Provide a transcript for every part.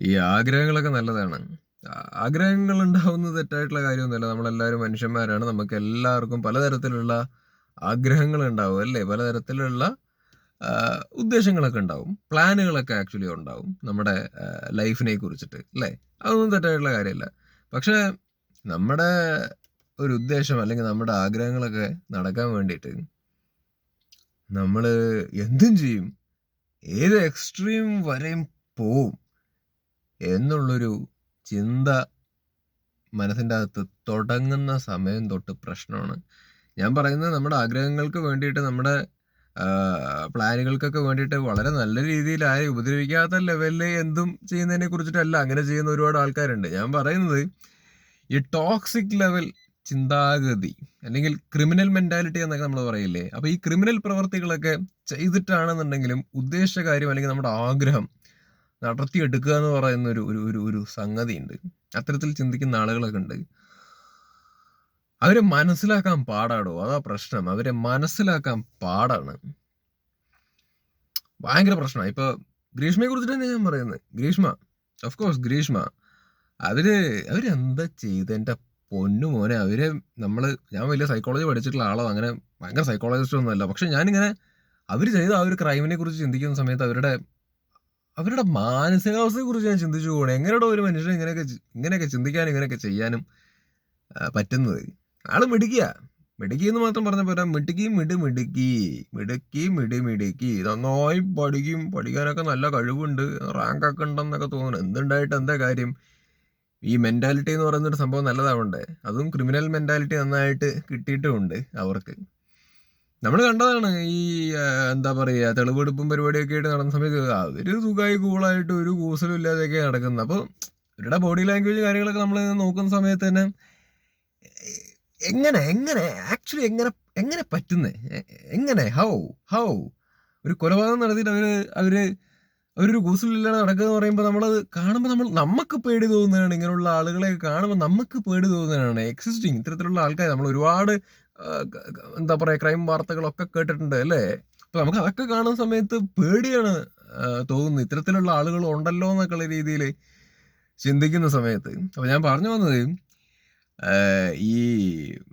ഈ ആഗ്രഹങ്ങളൊക്കെ നല്ലതാണ്. ആഗ്രഹങ്ങൾ ഉണ്ടാവുന്നത് തെറ്റായിട്ടുള്ള കാര്യമൊന്നുമല്ല. നമ്മളെല്ലാവരും മനുഷ്യന്മാരാണ്. നമുക്ക് എല്ലാവർക്കും പലതരത്തിലുള്ള ആഗ്രഹങ്ങൾ ഉണ്ടാവും അല്ലേ? പലതരത്തിലുള്ള ഉദ്ദേശങ്ങളൊക്കെ ഉണ്ടാവും. പ്ലാനുകളൊക്കെ ആക്ച്വലി ഉണ്ടാവും നമ്മുടെ ലൈഫിനെ കുറിച്ചിട്ട് അല്ലേ? അതൊന്നും തെറ്റായിട്ടുള്ള കാര്യമല്ല. പക്ഷേ നമ്മുടെ ഒരു ഉദ്ദേശം അല്ലെങ്കിൽ നമ്മുടെ ആഗ്രഹങ്ങളൊക്കെ നടക്കാൻ വേണ്ടിയിട്ട് നമ്മൾ എന്തും ചെയ്യും. ഏത് എക്സ്ട്രീം വരെയും പോവും. എന്നുള്ളൊരു ചിന്ത മനസ്സിന്റെ അകത്ത് തുടങ്ങുന്ന സമയം തൊട്ട് പ്രശ്നമാണ്. ഞാൻ പറയുന്നത് നമ്മുടെ ആഗ്രഹങ്ങൾക്ക് വേണ്ടിയിട്ട് നമ്മുടെ പ്ലാനുകൾക്കൊക്കെ വേണ്ടിയിട്ട് വളരെ നല്ല രീതിയിൽ ആയി ഉപദ്രവിക്കാത്ത ലെവലിൽ എന്തും ചെയ്യുന്നതിനെ കുറിച്ചിട്ടല്ല അങ്ങനെ ചെയ്യുന്ന ഒരുപാട് ആൾക്കാരുണ്ട്. ഞാൻ പറയുന്നത് ഈ ടോക്സിക് ലെവൽ ചിന്താഗതി അല്ലെങ്കിൽ ക്രിമിനൽ മെന്റാലിറ്റി എന്നൊക്കെ നമ്മൾ പറയില്ലേ? അപ്പോൾ ഈ ക്രിമിനൽ പ്രവർത്തികളൊക്കെ ചെയ്തിട്ടാണെന്നുണ്ടെങ്കിലും ഉദ്ദേശകാര്യം അല്ലെങ്കിൽ നമ്മുടെ ആഗ്രഹം നടത്തിയെടുക്കുക എന്ന് പറയുന്ന ഒരു ഒരു ഒരു സംഗതി ഉണ്ട് അത്തരത്തിൽ ചിന്തിക്കുന്ന ആളുകളൊക്കെ ഉണ്ട്. അവരെ മനസ്സിലാക്കാൻ പാടാടോ? അതാ പ്രശ്നം. അവരെ മനസ്സിലാക്കാൻ പാടാണ്. ഭയങ്കര പ്രശ്നമാണ് ഇപ്പൊ ഗ്രീഷ്മയെ കുറിച്ചിട്ട് ഞാൻ പറയുന്നത്. ഗ്രീഷ്മ. Of course Greeshma. അവർ അവരെന്താ ചെയ്തെന്റെ പൊന്നു മോനെ. അവർ നമ്മൾ ഞാൻ വലിയ സൈക്കോളജി പഠിച്ചിട്ടുള്ള ആളോ. അങ്ങനെ ഭയങ്കര സൈക്കോളജിസ്റ്റ് ഒന്നും അല്ല പക്ഷെ ഞാനിങ്ങനെ അവർ ചെയ്ത ആ ഒരു ക്രൈമിനെ കുറിച്ച് ചിന്തിക്കുന്ന സമയത്ത് അവരുടെ അവരുടെ മാനസികാവസ്ഥയെ കുറിച്ച് ഞാൻ ചിന്തിച്ചു പോകണം എങ്ങനെയുടെ ഒരു മനുഷ്യൻ ഇങ്ങനെയൊക്കെ ഇങ്ങനെയൊക്കെ ചിന്തിക്കാനും ഇങ്ങനെയൊക്കെ ചെയ്യാനും പറ്റുന്നത്. ആൾ മിടുക്കിയ. മിടുക്കി എന്ന് മാത്രം പറഞ്ഞ പോരാ. മിടുക്കി മിട് മിടുക്കി. മിടുക്കി മിടി മിടുക്കി. നന്നായി പഠിക്കും. പഠിക്കാനൊക്കെ നല്ല കഴിവുണ്ട്. റാങ്ക് ഒക്കെ ഉണ്ടെന്നൊക്കെ തോന്നുന്നു. എന്തുണ്ടായിട്ട് എന്താ കാര്യം? ഈ മെന്റാലിറ്റി എന്ന് പറയുന്നൊരു സംഭവം നല്ലതാവണ്ടേ? അതും ക്രിമിനൽ മെന്റാലിറ്റി നന്നായിട്ട് കിട്ടിയിട്ടുമുണ്ട് അവർക്ക്. നമ്മൾ കണ്ടതാണ് ഈ എന്താ പറയുക തെളിവെടുപ്പും പരിപാടിയൊക്കെ ആയിട്ട് നടന്ന സമയത്ത് അവർ സുഖമായി കൂളായിട്ട് ഒരു കൂസലും ഇല്ലാതെയൊക്കെ നടക്കുന്നത് അപ്പോൾ ഇവരുടെ ബോഡി ലാംഗ്വേജ് കാര്യങ്ങളൊക്കെ നമ്മൾ നോക്കുന്ന സമയത്ത് തന്നെ എങ്ങനെ എങ്ങനെ ആക്ച്വലി എങ്ങനെ എങ്ങനെ പറ്റുന്നേ? എങ്ങനെ? ഹൗ ഹൗ ഒരു കൊലപാതകം നടത്തിയിട്ട് അവർ അവർ അവരൊരു കൂസലില്ലാതെ നടക്കുക എന്ന് പറയുമ്പോൾ നമ്മളത് കാണുമ്പോൾ നമ്മൾ നമുക്ക് പേടി തോന്നുന്നതാണ്. ഇങ്ങനെയുള്ള ആളുകളെ കാണുമ്പോൾ നമുക്ക് പേടി തോന്നുന്നതാണ്. എക്സിസ്റ്റിങ് ഇത്തരത്തിലുള്ള ആൾക്കാർ നമ്മൾ ഒരുപാട് എന്താ പറയാ ക്രൈം വാർത്തകളൊക്കെ കേട്ടിട്ടുണ്ട് അല്ലേ? അപ്പൊ നമുക്ക് അതൊക്കെ കാണുന്ന സമയത്ത് പേടിയാണ് തോന്നുന്നത്. ഇത്തരത്തിലുള്ള ആളുകൾ ഉണ്ടല്ലോ എന്നൊക്കെയുള്ള രീതിയിൽ ചിന്തിക്കുന്ന സമയത്ത്. അപ്പൊ ഞാൻ പറഞ്ഞു വന്നത് ഈ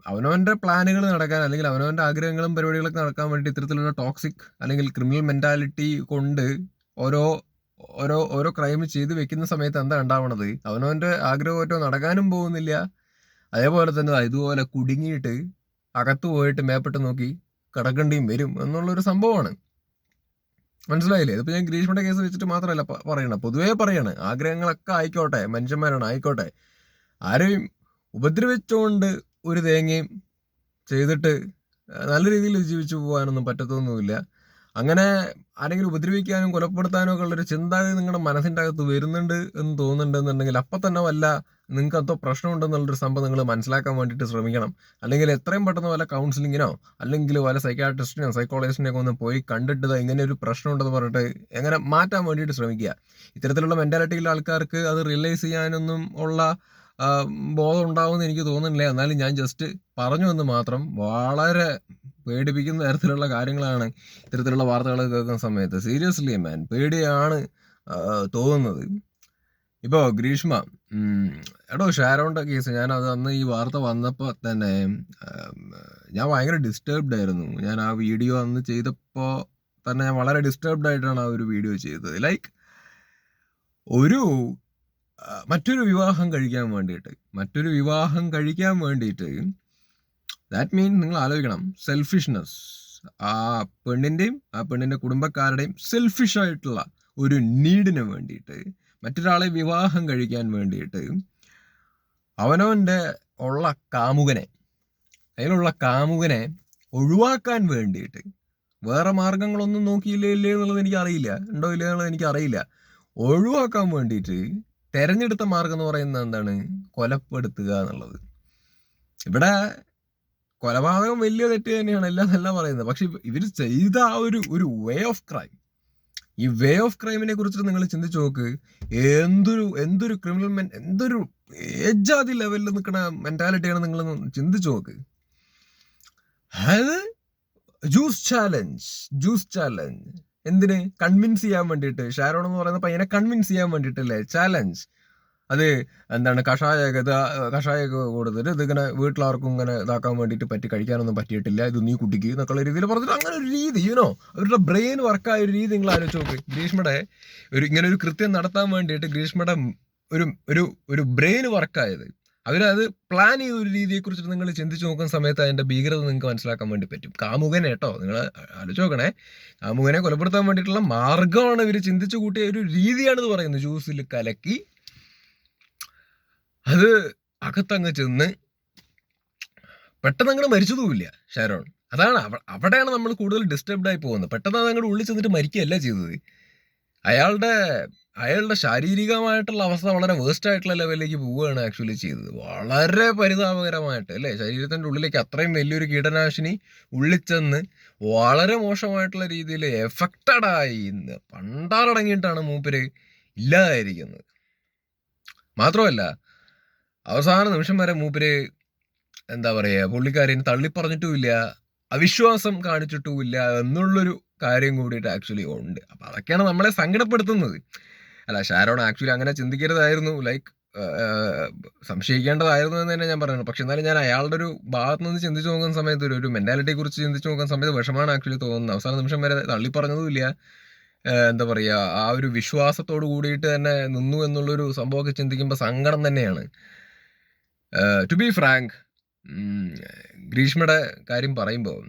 അവനവന്റെ പ്ലാനുകൾ നടക്കാൻ അല്ലെങ്കിൽ അവനവന്റെ ആഗ്രഹങ്ങളും പരിപാടികളൊക്കെ നടക്കാൻ വേണ്ടി ഇത്തരത്തിലുള്ള ടോക്സിക് അല്ലെങ്കിൽ ക്രിമിനൽ മെന്റാലിറ്റി കൊണ്ട് ഓരോ ഓരോ ഓരോ ക്രൈം ചെയ്ത് വെക്കുന്ന സമയത്ത് എന്താ ഉണ്ടാവണത്? അവനവന്റെ ആഗ്രഹമായിട്ടോ നടക്കാനും പോകുന്നില്ല. അതേപോലെ തന്നെ ഇതുപോലെ കുടുങ്ങിയിട്ട് അകത്ത് പോയിട്ട് മേപ്പിട്ട് നോക്കി കിടക്കേണ്ടിയും വരും എന്നുള്ളൊരു സംഭവമാണ്. മനസ്സിലായില്ലേ? ഇതിപ്പോ ഞാൻ ഗ്രീഷ്മയുടെ കേസ് വെച്ചിട്ട് മാത്രമല്ല പറയണ. പൊതുവേ പറയാണ് ആഗ്രഹങ്ങളൊക്കെ ആയിക്കോട്ടെ മനുഷ്യന്മാരാണ് ആയിക്കോട്ടെ. ആരെയും ഉപദ്രവിച്ചുകൊണ്ട് ഒരു തേങ്ങയും ചെയ്തിട്ട് നല്ല രീതിയിൽ ജീവിച്ചു പോകാനൊന്നും പറ്റത്തൊന്നുമില്ല. അങ്ങനെ ആരെങ്കിലും ഉപദ്രവിക്കാനും കൊലപ്പെടുത്താനും ഒക്കെ ഉള്ളൊരു ചിന്താഗതി നിങ്ങളുടെ മനസ്സിന്റെ അകത്ത് വരുന്നുണ്ട് എന്ന് തോന്നുന്നുണ്ടെന്നുണ്ടെങ്കിൽ അപ്പം തന്നെ വല്ല നിങ്ങൾക്ക് എന്തോ പ്രശ്നമുണ്ടെന്നുള്ളൊരു സംഭവം നിങ്ങൾ മനസ്സിലാക്കാൻ വേണ്ടിയിട്ട് ശ്രമിക്കണം. അല്ലെങ്കിൽ എത്രയും പെട്ടെന്ന് വല്ല കൗൺസിലിങ്ങിനോ അല്ലെങ്കിൽ വല്ല സൈക്കാട്രിസ്റ്റിനോ സൈക്കോളജിസ്റ്റിനെ ഒക്കെ ഒന്ന് പോയി കണ്ടിട്ട് ഇങ്ങനെ ഒരു പ്രശ്നമുണ്ടെന്ന് പറഞ്ഞിട്ട് എങ്ങനെ മാറ്റാൻ വേണ്ടിയിട്ട് ശ്രമിക്കുക. ഇത്തരത്തിലുള്ള മെന്റാലിറ്റിയിലുള്ള ആൾക്കാർക്ക് അത് റിയലൈസ് ചെയ്യാനൊന്നും ഉള്ള ബോധം ഉണ്ടാവുമെന്ന് എനിക്ക് തോന്നുന്നില്ല. എന്നാലും ഞാൻ ജസ്റ്റ് പറഞ്ഞു എന്ന് മാത്രം വളരെ പേടിപ്പിക്കുന്ന തരത്തിലുള്ള കാര്യങ്ങളാണ് ഇത്തരത്തിലുള്ള വാർത്തകൾ കേൾക്കുന്ന സമയത്ത്. സീരിയസ്ലി മാൻ പേടിയാണ് തോന്നുന്നത്. ഇപ്പോൾ ഗ്രീഷ്മ എടോ ഷാരോണിന്റെ കേസ് ഞാൻ അത് അന്ന് ഈ വാർത്ത വന്നപ്പോൾ തന്നെ ഞാൻ ഭയങ്കര ഡിസ്റ്റർബ്ഡ് ആയിരുന്നു. ഞാൻ ആ വീഡിയോ അന്ന് ചെയ്തപ്പോൾ തന്നെ ഞാൻ വളരെ ഡിസ്റ്റർബ്ഡ് ആയിട്ടാണ് ആ ഒരു വീഡിയോ ചെയ്തത്. ലൈക്ക് ഒരു മറ്റൊരു വിവാഹം കഴിക്കാൻ വേണ്ടിയിട്ട് മറ്റൊരു വിവാഹം കഴിക്കാൻ വേണ്ടിയിട്ട് ദാറ്റ് മീൻ നിങ്ങൾ ആലോചിക്കണം. സെൽഫിഷ്നെസ് ആ പെണ്ണിന്റെയും ആ പെണ്ണിന്റെ കുടുംബക്കാരുടെയും സെൽഫിഷായിട്ടുള്ള ഒരു നീഡിന് വേണ്ടിയിട്ട് മറ്റൊരാളെ വിവാഹം കഴിക്കാൻ വേണ്ടിയിട്ട് അവനവന്റെ ഉള്ള കാമുകനെ അതിലുള്ള കാമുകനെ ഒഴിവാക്കാൻ വേണ്ടിയിട്ട് വേറെ മാർഗങ്ങളൊന്നും നോക്കിയില്ലേ ഇല്ലേ എന്നുള്ളത് എനിക്കറിയില്ല. ഉണ്ടോ ഇല്ലേ എന്നുള്ളത് എനിക്കറിയില്ല. ഒഴിവാക്കാൻ വേണ്ടിയിട്ട് തെരഞ്ഞെടുത്ത മാർഗം എന്ന് പറയുന്നത് എന്താണ്? കൊലപ്പെടുത്തുക എന്നുള്ളത്. ഇവിടെ കൊലപാതകം വലിയ തെറ്റ് തന്നെയാണ് എല്ലാം നല്ല പറയുന്നത്. പക്ഷെ ഇവർ ചെയ്ത ആ ഒരു ഒരു വേ ഓഫ് ക്രൈം ഈ വേ ഓഫ് ക്രൈമിനെ കുറിച്ചിട്ട് നിങ്ങൾ ചിന്തിച്ചു നോക്ക്. എന്തൊരു എന്തൊരു ക്രിമിനൽ മെൻ എന്തൊരു ഏജാതി ലെവലിൽ നിൽക്കുന്ന മെന്റാലിറ്റിയാണ് നിങ്ങൾ ചിന്തിച്ചു നോക്ക്. അത് ജ്യൂസ് ചാലഞ്ച് ജ്യൂസ് ചാലഞ്ച് എന്തിന്? കൺവിൻസ് ചെയ്യാൻ വേണ്ടിയിട്ട്. ഷാരോൺ എന്ന് പറയുന്ന പയ്യനെ കൺവിൻസ് ചെയ്യാൻ വേണ്ടിയിട്ടല്ലേ? ചാലഞ്ച് അത് എന്താണ്? കഷായ കൂടുതൽ കൊടുത്തിട്ട് ഇതിങ്ങനെ വീട്ടിലാർക്കും ഇങ്ങനെ ഇതാക്കാൻ വേണ്ടിയിട്ട് പറ്റി കഴിക്കാനൊന്നും പറ്റിയിട്ടില്ല. ഇത് നീ കുട്ടിക്ക് എന്നൊക്കെയുള്ള രീതിയിൽ പറഞ്ഞിട്ട് അങ്ങനെ ഒരു രീതി യുനോ അവരുടെ ബ്രെയിൻ വർക്കായ ഒരു രീതി നിങ്ങൾ ആലോചിച്ച് നോക്ക്. ഗ്രീഷ്മയുടെ ഒരു ഇങ്ങനെ ഒരു കൃത്യം നടത്താൻ വേണ്ടിയിട്ട് ഗ്രീഷ്മയുടെ ഒരു ഒരു ഒരു ബ്രെയിൻ വർക്കായത് അവരത് പ്ലാൻ ചെയ്ത ഒരു രീതിയെ കുറിച്ചിട്ട് നിങ്ങൾ ചിന്തിച്ച് നോക്കുന്ന സമയത്ത് അതിന്റെ ഭീകരത നിങ്ങൾക്ക് മനസ്സിലാക്കാൻ വേണ്ടി പറ്റും. കാമുകനെ കേട്ടോ നിങ്ങൾ ആലോചിച്ച് നോക്കണേ. കാമുകനെ കൊലപ്പെടുത്താൻ വേണ്ടിയിട്ടുള്ള മാർഗമാണ് ഇവർ ചിന്തിച്ചു കൂട്ടിയ ഒരു രീതിയാണിത് പറയുന്നത്. ജ്യൂസിൽ കലക്കി അത് അകത്തങ്ങ് ചെന്ന് പെട്ടെന്ന് അങ്ങോട്ട് മരിച്ചതുമില്ല ഷാരോൺ. അതാണ് അവിടെയാണ് നമ്മൾ കൂടുതൽ ഡിസ്റ്റർബ്ഡ് ആയി പോകുന്നത്. പെട്ടെന്ന് അത് അങ്ങോട്ട് ഉള്ളിൽ ചെന്നിട്ട് മരിക്കുകയല്ല ചെയ്തത്. അയാളുടെ അയാളുടെ ശാരീരികമായിട്ടുള്ള അവസ്ഥ വളരെ വേസ്റ്റ് ആയിട്ടുള്ള ലെവലിലേക്ക് പോവുകയാണ് ആക്ച്വലി ചെയ്തത്. വളരെ പരിതാപകരമായിട്ട് അല്ലേ? ശരീരത്തിന്റെ ഉള്ളിലേക്ക് അത്രയും വലിയൊരു കീടനാശിനി ഉള്ളിച്ചെന്ന് വളരെ മോശമായിട്ടുള്ള രീതിയിൽ എഫക്റ്റഡായി ഇന്ന് പണ്ടാറടങ്ങിയിട്ടാണ് മൂപ്പര് ഇല്ലാതായിരിക്കുന്നത് മാത്രമല്ല അവസാന നിമിഷം വരെ മൂപ്പര് എന്താ പറയുക പുള്ളിക്കാരൻ തള്ളിപ്പറഞ്ഞിട്ടുമില്ല അവിശ്വാസം കാണിച്ചിട്ടുമില്ല എന്നുള്ളൊരു കാര്യം കൂടിയിട്ട് ആക്ച്വലി ഉണ്ട്. അപ്പം അതൊക്കെയാണ് നമ്മളെ സങ്കടപ്പെടുത്തുന്നത്. അല്ല ഷാരോൺ ആക്ച്വലി അങ്ങനെ ചിന്തിക്കരുതായിരുന്നു. ലൈക്ക് സംശയിക്കേണ്ടതായിരുന്നു എന്ന് തന്നെ ഞാൻ പറഞ്ഞു പക്ഷെ എന്നാലും ഞാൻ അയാളുടെ ഒരു ഭാഗത്ത് നിന്ന് ചിന്തിച്ചു നോക്കുന്ന സമയത്ത് ഒരു ഒരു മെന്റാലിറ്റിയെ കുറിച്ച് ചിന്തിച്ചു നോക്കുന്ന സമയത്ത് വിഷമാണ് ആക്ച്വലി തോന്നുന്നത്. അവസാന നിമിഷം വരെ തള്ളി പറഞ്ഞതുമില്ല. എന്താ പറയുക ആ ഒരു വിശ്വാസത്തോട് കൂടിയിട്ട് തന്നെ നിന്നു എന്നുള്ളൊരു സംഭവമൊക്കെ ചിന്തിക്കുമ്പോൾ സങ്കടം തന്നെയാണ്. ടു ബി ഫ്രാങ്ക് ഗ്രീഷ്മയുടെ കാര്യം പറയുമ്പോൾ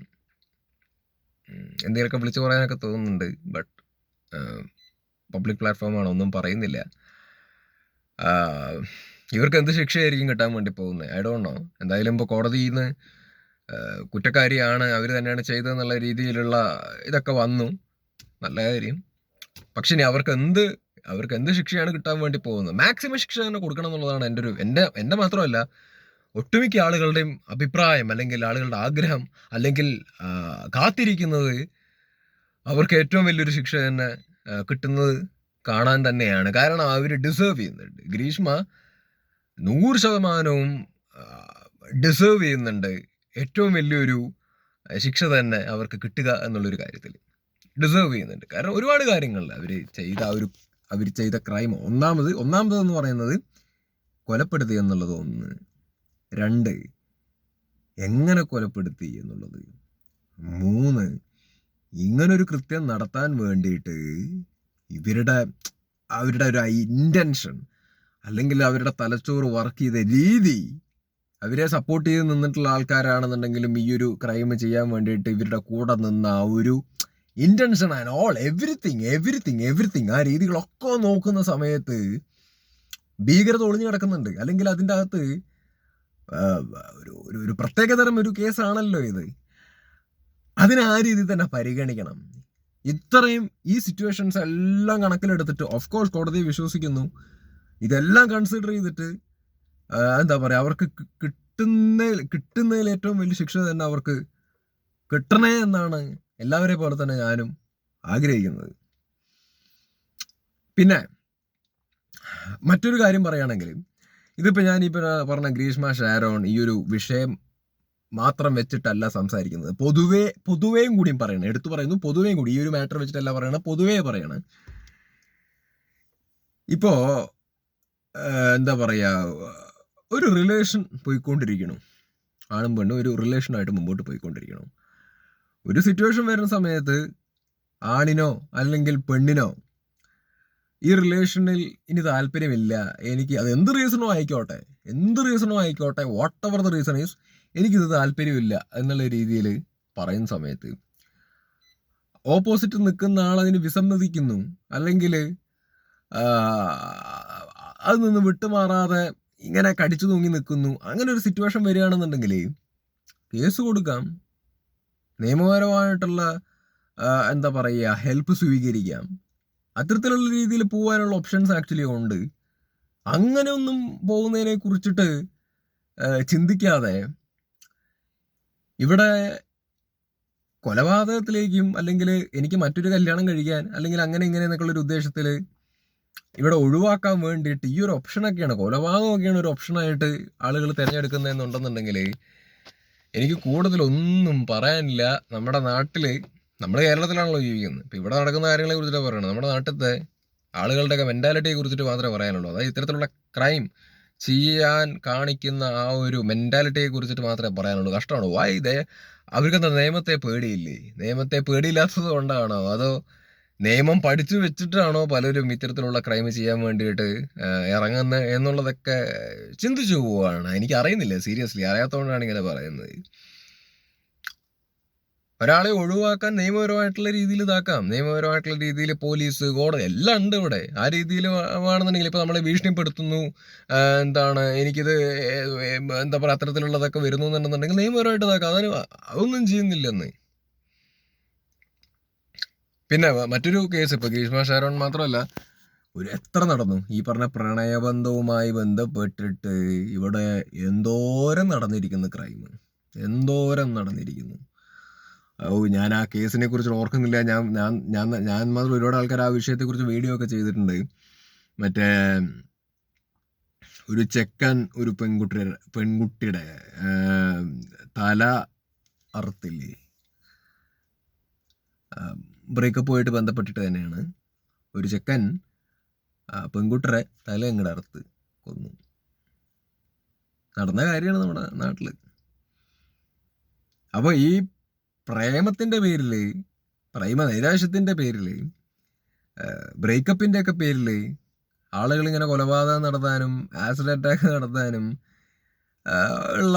എന്തെങ്കിലുമൊക്കെ വിളിച്ചു പറയാനൊക്കെ തോന്നുന്നുണ്ട്. ബട്ട് പബ്ലിക് പ്ലാറ്റ്ഫോമാണ് ഒന്നും പറയുന്നില്ല. ഇവർക്ക് എന്ത് ശിക്ഷയായിരിക്കും കിട്ടാൻ വേണ്ടി പോകുന്നത് ഐ ഡോണ്ട് നോ എന്തായാലും ഇപ്പോൾ കോടതിയിൽ നിന്ന് കുറ്റക്കാരിയാണ് അവർ തന്നെയാണ് ചെയ്തതെന്നുള്ള രീതിയിലുള്ള ഇതൊക്കെ വന്നു. നല്ല കാര്യം. പക്ഷെ ഇനി അവർക്ക് എന്ത് അവർക്ക് എന്ത് ശിക്ഷയാണ് കിട്ടാൻ വേണ്ടി പോകുന്നത് മാക്സിമം ശിക്ഷ തന്നെ കൊടുക്കണം എന്നുള്ളതാണ് എന്റെ ഒരു എന്റെ എന്റെ മാത്രമല്ല ഒട്ടുമിക്ക ആളുകളുടെയും അഭിപ്രായം അല്ലെങ്കിൽ ആളുകളുടെ ആഗ്രഹം അല്ലെങ്കിൽ കാത്തിരിക്കുന്നത് അവർക്ക് ഏറ്റവും വലിയൊരു ശിക്ഷ തന്നെ കിട്ടുന്നത് കാണാൻ തന്നെയാണ്. കാരണം അവർ ഡിസേർവ് ചെയ്യുന്നുണ്ട്. ഗ്രീഷ്മ നൂറ് ശതമാനവും ഡിസേർവ് ചെയ്യുന്നുണ്ട്. ഏറ്റവും വലിയൊരു ശിക്ഷ തന്നെ അവർക്ക് കിട്ടുക എന്നുള്ളൊരു കാര്യത്തിൽ. ഡിസേർവ് ചെയ്യുന്നുണ്ട്. കാരണം ഒരുപാട് കാര്യങ്ങളിൽ അവർ ചെയ്ത ആ ഒരു അവർ ചെയ്ത ക്രൈം ഒന്നാമത് ഒന്നാമതെന്ന് പറയുന്നത് കൊലപ്പെടുത്തി എന്നുള്ളത് ഒന്ന്. രണ്ട് എങ്ങനെ കൊലപ്പെടുത്തി എന്നുള്ളത്. മൂന്ന് ഇങ്ങനൊരു കൃത്യം നടത്താൻ വേണ്ടിയിട്ട് ഇവരുടെ അവരുടെ ഒരു ഇന്റൻഷൻ അല്ലെങ്കിൽ അവരുടെ തലച്ചോറ് വർക്ക് ചെയ്ത രീതി അവരെ സപ്പോർട്ട് ചെയ്ത് നിന്നിട്ടുള്ള ആൾക്കാരാണെന്നുണ്ടെങ്കിലും ഈ ഒരു ക്രൈം ചെയ്യാൻ വേണ്ടിയിട്ട് ഇവരുടെ കൂടെ നിന്ന ആ ഒരു intention and all everything everything everything ആ രീതികളൊക്കെ നോക്കുന്ന സമയത്ത് ഭീകരത ഒളിഞ്ഞു കിടക്കുന്നുണ്ട്. അല്ലെങ്കിൽ അതിന്റെ അകത്ത് ഒരു ഒരു പ്രത്യേകതരം ഒരു കേസാണല്ലോ ഇത്. അതിനെ ആ രീതിയിൽ തന്നെ പരിഗണിക്കണം. ഇത്രയും ഈ സിറ്റുവേഷൻസ് എല്ലാം കണക്കിലെടുത്തിട്ട് ഓഫ് കോഴ്സ് കോടതിയെ വിശ്വസിക്കുന്നു. ഇതെല്ലാം കൺസിഡർ ചെയ്തിട്ട് എന്താ പറയുക അവർക്ക് കിട്ടുന്ന കിട്ടുന്നതിൽ ഏറ്റവും വലിയ ശിക്ഷ തന്നെ അവർക്ക് കിട്ടണേ എന്നാണ് എല്ലാവരെ പോലെ തന്നെ ഞാനും ആഗ്രഹിക്കുന്നത്. പിന്നെ മറ്റൊരു കാര്യം പറയുകയാണെങ്കിൽ ഇതിപ്പോൾ ഞാൻ പറഞ്ഞ ഗ്രീഷ്മ ഷാരോൺ ഈ ഒരു വിഷയം മാത്രം വെച്ചിട്ടല്ല സംസാരിക്കുന്നത്. പൊതുവേ പൊതുവേയും കൂടിയും പറയണം. എടുത്തു പറയുന്നു പൊതുവേയും കൂടി. ഈ ഒരു മാറ്റർ വെച്ചിട്ടല്ല പറയണം പൊതുവേ പറയണം. ഇപ്പോ എന്താ പറയാ ഒരു റിലേഷൻ പോയിക്കൊണ്ടിരിക്കണം. ആണും പെണ്ണും ഒരു റിലേഷനായിട്ട് മുമ്പോട്ട് പോയിക്കൊണ്ടിരിക്കണം. ഒരു സിറ്റുവേഷൻ വരുന്ന സമയത്ത് ആണിനോ അല്ലെങ്കിൽ പെണ്ണിനോ ഈ റിലേഷനിൽ ഇനി താല്പര്യമില്ല. എനിക്ക് അത് എന്ത് റീസണോ ആയിക്കോട്ടെ. എന്ത് റീസണോ ആയിക്കോട്ടെ. Whatever the reason is എനിക്കിത് താല്പര്യമില്ല എന്നുള്ള രീതിയിൽ പറയുന്ന സമയത്ത് ഓപ്പോസിറ്റ് നിൽക്കുന്ന ആൾ അതിന് വിസമ്മതിക്കുന്നു. അല്ലെങ്കിൽ അതിൽ നിന്ന് വിട്ടുമാറാതെ ഇങ്ങനെ കടിച്ചു തൂങ്ങി നിൽക്കുന്നു. അങ്ങനെ ഒരു സിറ്റുവേഷൻ വരികയാണെന്നുണ്ടെങ്കിൽ കേസ് കൊടുക്കാം. നിയമപരമായിട്ടുള്ള എന്താ പറയുക ഹെൽപ്പ് സ്വീകരിക്കാം. അത്തരത്തിലുള്ള രീതിയിൽ പോകാനുള്ള ഓപ്ഷൻസ് ആക്ച്വലി ഉണ്ട്. അങ്ങനെ ഒന്നും പോകുന്നതിനെ കുറിച്ചിട്ട് ചിന്തിക്കാതെ ഇവിടെ കൊലപാതകത്തിലേക്കും അല്ലെങ്കിൽ എനിക്ക് മറ്റൊരു കല്യാണം കഴിക്കാൻ അല്ലെങ്കിൽ അങ്ങനെ ഇങ്ങനെ ഒരു ഉദ്ദേശത്തിൽ ഇവിടെ ഒഴിവാക്കാൻ വേണ്ടിയിട്ട് ഈ ഒരു ഓപ്ഷനൊക്കെയാണ് കൊലപാതകമൊക്കെയാണ് ഒരു ഓപ്ഷനായിട്ട് ആളുകൾ തിരഞ്ഞെടുക്കുന്നതെന്നുണ്ടെന്നുണ്ടെങ്കിൽ എനിക്ക് കൂടുതലൊന്നും പറയാനില്ല. നമ്മുടെ നാട്ടിൽ നമ്മൾ കേരളത്തിലാണല്ലോ ജീവിക്കുന്നത്. ഇപ്പം ഇവിടെ നടക്കുന്ന കാര്യങ്ങളെ കുറിച്ചിട്ടാണ് പറയുന്നത്. നമ്മുടെ നാട്ടിലത്തെ ആളുകളുടെയൊക്കെ മെന്റാലിറ്റിയെ കുറിച്ചിട്ട് മാത്രമേ പറയാനുള്ളൂ. അതായത് ഇത്തരത്തിലുള്ള ക്രൈം ചെയ്യാൻ കാണിക്കുന്ന ആ ഒരു മെന്റാലിറ്റിയെ കുറിച്ചിട്ട് മാത്രമേ പറയാനുള്ളൂ. കഷ്ടമാണ്? വൈ ഇതേ അവർക്കെന്താ നിയമത്തെ പേടിയില്ലേ? നിയമത്തെ പേടിയില്ലാത്തത് കൊണ്ടാണോ? അതോ നിയമം പഠിച്ചു വെച്ചിട്ടാണോ പലരും ഇത്തരത്തിലുള്ള ക്രൈം ചെയ്യാൻ വേണ്ടിയിട്ട് ഇറങ്ങുന്നത് എന്നുള്ളതൊക്കെ ചിന്തിച്ചു പോവാണ് എനിക്ക് അറിയുന്നില്ല സീരിയസ്ലി അറിയാത്തതുകൊണ്ടാണ് ഇങ്ങനെ പറയുന്നത്. ഒരാളെ ഒഴിവാക്കാൻ നിയമപരമായിട്ടുള്ള രീതിയിൽ ഇതാക്കാം. നിയമപരമായിട്ടുള്ള രീതിയിൽ പോലീസ് കോടതി എല്ലാം ഉണ്ട് ഇവിടെ. ആ രീതിയിൽ ആണെന്നുണ്ടെങ്കിൽ ഇപ്പോൾ നമ്മളെ ഭീഷണിപ്പെടുത്തുന്നു. എന്താണ് എനിക്കിത് എന്താ പറയുക അത്തരത്തിലുള്ളതൊക്കെ വരുന്നു എന്നുണ്ടെന്നുണ്ടെങ്കിൽ നിയമപരമായിട്ട് ഇതാക്കാം. അതിന് അതൊന്നും ചെയ്യുന്നില്ലെന്ന്. പിന്നെ മറ്റൊരു കേസ് ഇപ്പോൾ ഗ്രീഷ്മ ഷാരോൺ മാത്രമല്ല ഒരു എത്ര നടന്നു? ഈ പറഞ്ഞ പ്രണയബന്ധവുമായി ബന്ധപ്പെട്ടിട്ട് ഇവിടെ എന്തോരം നടന്നിരിക്കുന്നു ക്രൈം എന്തോരം നടന്നിരിക്കുന്നു? ഓ ഞാൻ ആ കേസിനെ കുറിച്ച് ഓർക്കുന്നില്ല. ഞാൻ ഞാൻ ഞാൻ ഞാൻ മാത്രം ഒരുപാട് ആൾക്കാർ ആ വിഷയത്തെ കുറിച്ച് വീഡിയോ ഒക്കെ ചെയ്തിട്ടുണ്ട്. മറ്റേ ഒരു ചെക്കൻ ഒരു പെൺകുട്ടിയുടെ പെൺകുട്ടിയുടെ തല അറുത്തില്ലേ? ബ്രേക്കപ്പ് ആയിട്ട് ബന്ധപ്പെട്ടിട്ട് തന്നെയാണ്. ഒരു ചെക്കൻ പെൺകുട്ടിയുടെ തല അങ്ങോട്ട് അറുത്ത് കൊന്നു. നടന്ന കാര്യമാണ് നമ്മുടെ നാട്ടിൽ. അപ്പോൾ ഈ പ്രേമത്തിന്റെ പേരിൽ പ്രേമ നൈരാശ്യത്തിന്റെ പേരിൽ ബ്രേക്കപ്പിന്റെ ഒക്കെ പേരിൽ ആളുകൾ ഇങ്ങനെ കൊലപാതകം നടത്താനും ആസിഡ് അറ്റാക്ക് നടത്താനും ഉള്ള